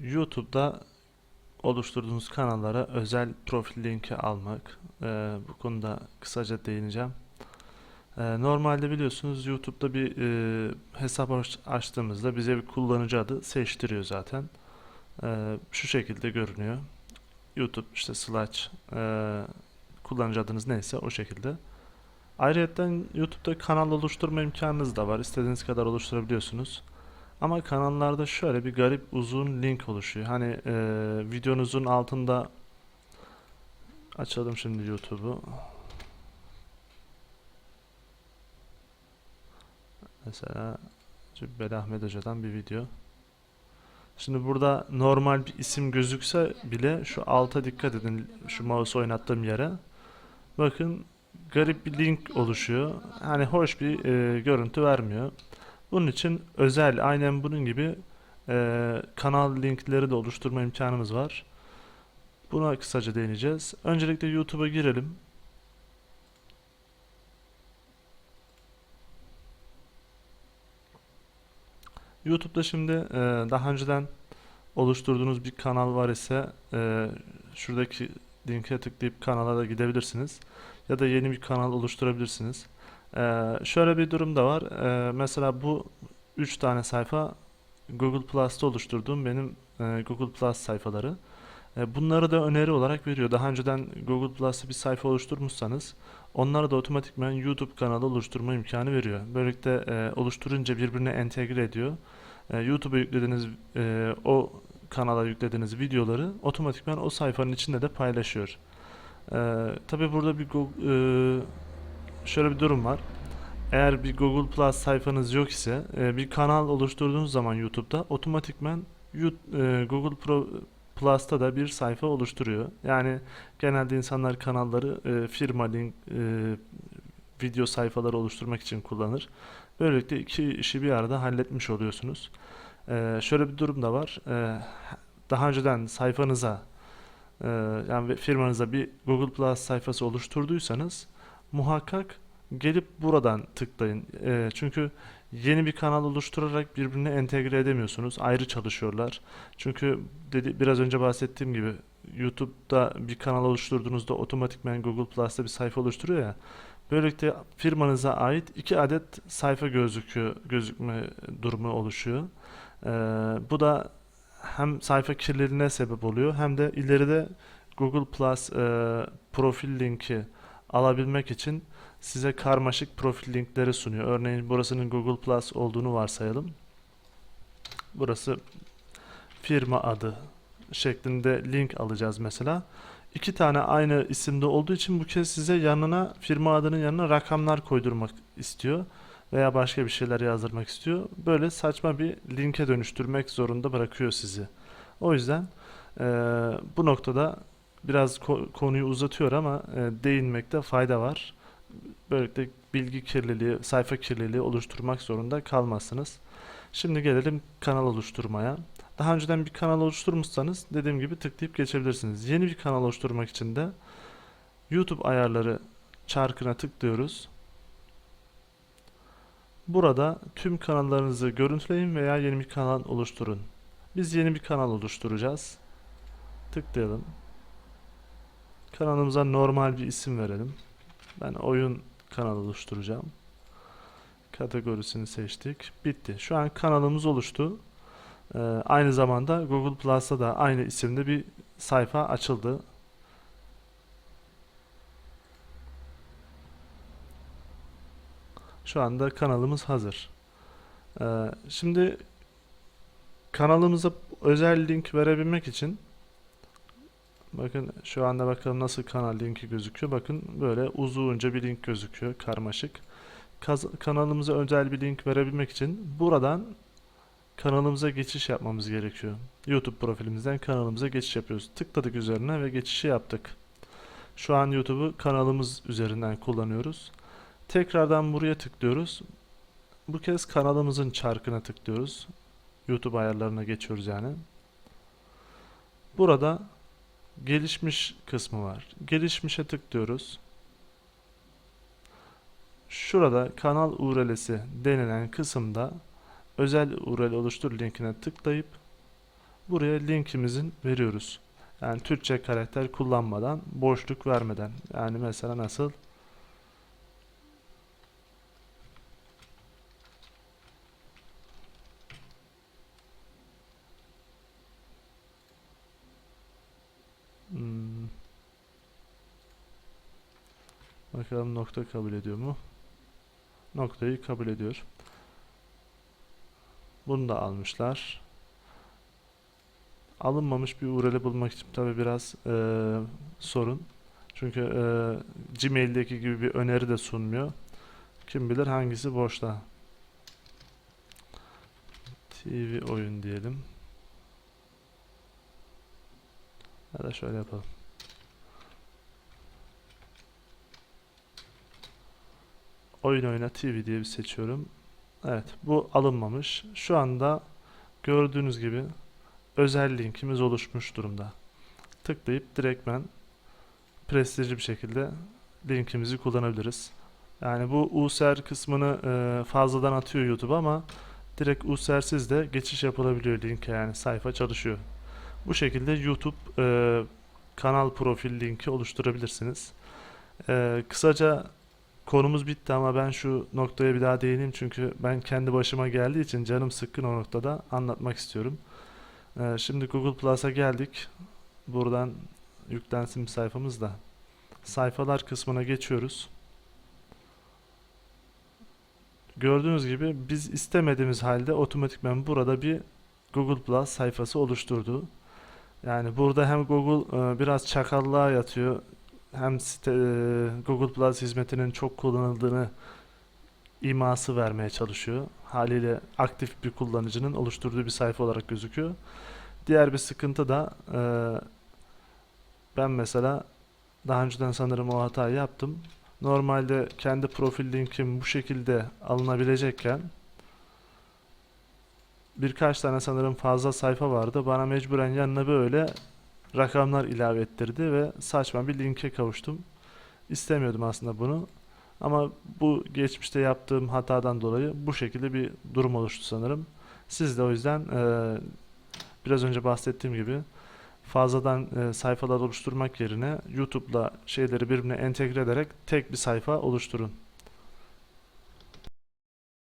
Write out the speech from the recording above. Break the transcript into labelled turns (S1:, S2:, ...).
S1: YouTube'da oluşturduğunuz kanallara özel profil linki almak. Ee, bu konuda kısaca değineceğim. Ee, normalde biliyorsunuz YouTube'da bir e, hesap aç- açtığımızda bize bir kullanıcı adı seçtiriyor zaten. Ee, şu şekilde görünüyor. YouTube işte slash e, kullanıcı adınız neyse o şekilde. Ayrıca YouTube'da kanal oluşturma imkanınız da var. İstediğiniz kadar oluşturabiliyorsunuz. Ama kanallarda şöyle bir garip uzun link oluşuyor. Hani e, videonuzun altında açalım şimdi YouTube'u. Mesela Cübbeli Ahmet Hoca'dan bir video. Şimdi burada normal bir isim gözükse bile şu alta dikkat edin. Şu mouse oynattığım yere. Bakın garip bir link oluşuyor. Hani hoş bir e, görüntü vermiyor. Bunun için özel aynen bunun gibi e, kanal linkleri de oluşturma imkanımız var. Buna kısaca değineceğiz. Öncelikle YouTube'a girelim. YouTube'da şimdi e, daha önceden oluşturduğunuz bir kanal var ise e, şuradaki linke tıklayıp kanala da gidebilirsiniz. Ya da yeni bir kanal oluşturabilirsiniz. Ee, şöyle bir durum da var. Ee, mesela bu 3 tane sayfa Google Plus'ta oluşturduğum benim e, Google Plus sayfaları. E, bunları da öneri olarak veriyor. Daha önceden Google Plus'ta bir sayfa oluşturmuşsanız onlara da otomatikman YouTube kanalı oluşturma imkanı veriyor. Böylelikle e, oluşturunca birbirine entegre ediyor. E, YouTube'a yüklediğiniz e, o kanala yüklediğiniz videoları otomatikman o sayfanın içinde de paylaşıyor. E, tabii burada bir Google, e, şöyle bir durum var. Eğer bir Google Plus sayfanız yok ise e, bir kanal oluşturduğunuz zaman YouTube'da otomatikman Yu- e, Google Pro Plus'ta da bir sayfa oluşturuyor. Yani genelde insanlar kanalları e, firma link e, video sayfaları oluşturmak için kullanır. Böylelikle iki işi bir arada halletmiş oluyorsunuz. E, şöyle bir durum da var. E, daha önceden sayfanıza e, yani firmanıza bir Google Plus sayfası oluşturduysanız muhakkak gelip buradan tıklayın. Ee, çünkü yeni bir kanal oluşturarak birbirine entegre edemiyorsunuz. Ayrı çalışıyorlar. Çünkü dedi, biraz önce bahsettiğim gibi YouTube'da bir kanal oluşturduğunuzda otomatikman Google Plus'ta bir sayfa oluşturuyor ya. Böylelikle firmanıza ait iki adet sayfa gözüküyor, gözükme durumu oluşuyor. Ee, bu da hem sayfa kirliliğine sebep oluyor hem de ileride Google Plus e, profil linki alabilmek için size karmaşık profil linkleri sunuyor. Örneğin burasının Google Plus olduğunu varsayalım. Burası firma adı şeklinde link alacağız mesela. İki tane aynı isimde olduğu için bu kez size yanına firma adının yanına rakamlar koydurmak istiyor veya başka bir şeyler yazdırmak istiyor. Böyle saçma bir linke dönüştürmek zorunda bırakıyor sizi. O yüzden eee, bu noktada biraz ko- konuyu uzatıyor ama e, değinmekte fayda var. Böylelikle bilgi kirliliği, sayfa kirliliği oluşturmak zorunda kalmazsınız. Şimdi gelelim kanal oluşturmaya. Daha önceden bir kanal oluşturmuşsanız dediğim gibi tıklayıp geçebilirsiniz. Yeni bir kanal oluşturmak için de YouTube ayarları çarkına tıklıyoruz. Burada tüm kanallarınızı görüntüleyin veya yeni bir kanal oluşturun. Biz yeni bir kanal oluşturacağız. Tıklayalım. Kanalımıza normal bir isim verelim. Ben oyun kanalı oluşturacağım. Kategorisini seçtik. Bitti. Şu an kanalımız oluştu. Ee, aynı zamanda Google Plus'ta da aynı isimde bir sayfa açıldı. Şu anda kanalımız hazır. Ee, şimdi kanalımıza özel link verebilmek için Bakın şu anda bakalım nasıl kanal linki gözüküyor. Bakın böyle uzunca bir link gözüküyor. Karmaşık. Kaz- kanalımıza özel bir link verebilmek için buradan kanalımıza geçiş yapmamız gerekiyor. YouTube profilimizden kanalımıza geçiş yapıyoruz. Tıkladık üzerine ve geçişi yaptık. Şu an YouTube'u kanalımız üzerinden kullanıyoruz. Tekrardan buraya tıklıyoruz. Bu kez kanalımızın çarkına tıklıyoruz. YouTube ayarlarına geçiyoruz yani. Burada gelişmiş kısmı var. Gelişmişe tıklıyoruz. Şurada kanal URL'si denilen kısımda özel URL oluştur linkine tıklayıp buraya linkimizin veriyoruz. Yani Türkçe karakter kullanmadan, boşluk vermeden. Yani mesela nasıl? Bakalım nokta kabul ediyor mu? Noktayı kabul ediyor. Bunu da almışlar. Alınmamış bir URL'i bulmak için tabi biraz eee, sorun. Çünkü eee, Gmail'deki gibi bir öneri de sunmuyor. Kim bilir hangisi boşta. TV oyun diyelim. Ya da şöyle yapalım. Oyun oyna TV diye bir seçiyorum. Evet, bu alınmamış. Şu anda gördüğünüz gibi özel linkimiz oluşmuş durumda. Tıklayıp direktmen prestijli bir şekilde linkimizi kullanabiliriz. Yani bu USR kısmını e, fazladan atıyor YouTube ama direkt USR'siz de geçiş yapılabiliyor linke yani sayfa çalışıyor. Bu şekilde YouTube e, kanal profil linki oluşturabilirsiniz. E, kısaca konumuz bitti ama ben şu noktaya bir daha değineyim çünkü ben kendi başıma geldiği için canım sıkkın o noktada anlatmak istiyorum. Ee, şimdi Google Plus'a geldik. Buradan yüklensin bir sayfamız da. Sayfalar kısmına geçiyoruz. Gördüğünüz gibi biz istemediğimiz halde otomatikman burada bir Google Plus sayfası oluşturdu. Yani burada hem Google e, biraz çakallığa yatıyor hem site, e, Google Plus hizmetinin çok kullanıldığını iması vermeye çalışıyor. Haliyle aktif bir kullanıcının oluşturduğu bir sayfa olarak gözüküyor. Diğer bir sıkıntı da e, ben mesela daha önceden sanırım o hatayı yaptım. Normalde kendi profil linkim bu şekilde alınabilecekken birkaç tane sanırım fazla sayfa vardı. Bana mecburen yanına böyle rakamlar ilave ettirdi ve saçma bir linke kavuştum. İstemiyordum aslında bunu. Ama bu geçmişte yaptığım hatadan dolayı bu şekilde bir durum oluştu sanırım. Siz de o yüzden e, biraz önce bahsettiğim gibi fazladan e, sayfalar oluşturmak yerine YouTube'la şeyleri birbirine entegre ederek tek bir sayfa oluşturun.